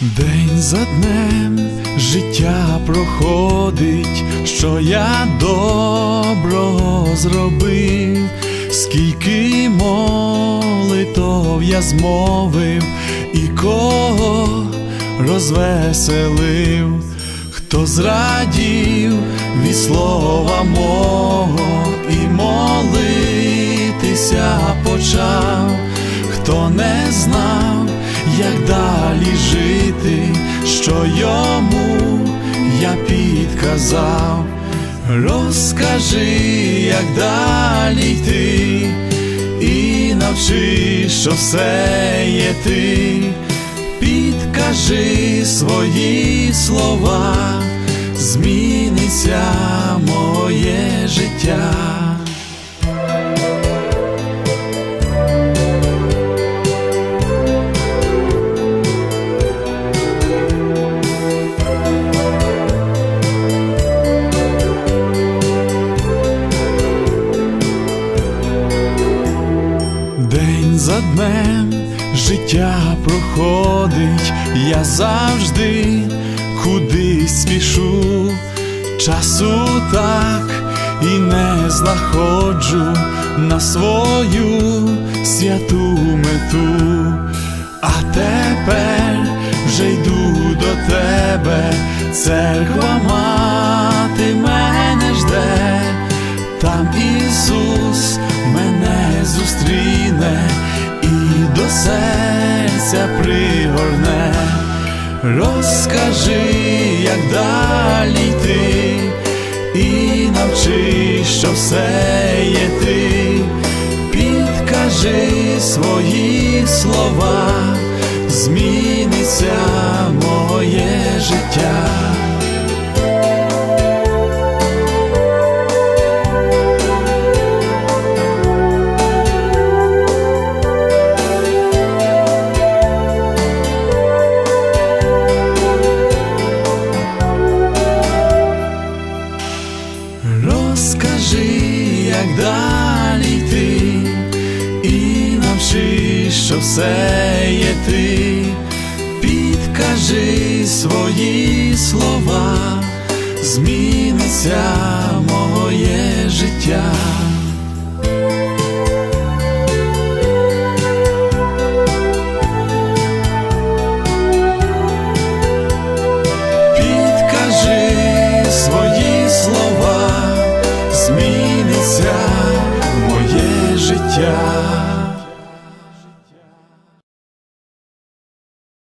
День за днем життя проходить, що я доброго зробив, скільки молитов я змовив і кого розвеселив, хто зрадів від слова мого і молитися почав, хто не знав, як далі жити, що йому я підказав, розкажи, як далі йти, і навчи, що все є ти, підкажи свої слова, зміниться моє життя. День за днем життя проходить, я завжди кудись спішу, часу так і не знаходжу на свою святу мету, а тепер вже йду до тебе, церква серця пригорне, розкажи, як далі йти, і навчи, що все є ти, підкажи свої слова, зміниться моє життя. Далі йти, і навчи, що все є ти, підкажи свої слова, зміниться слова, зміниться моє життя.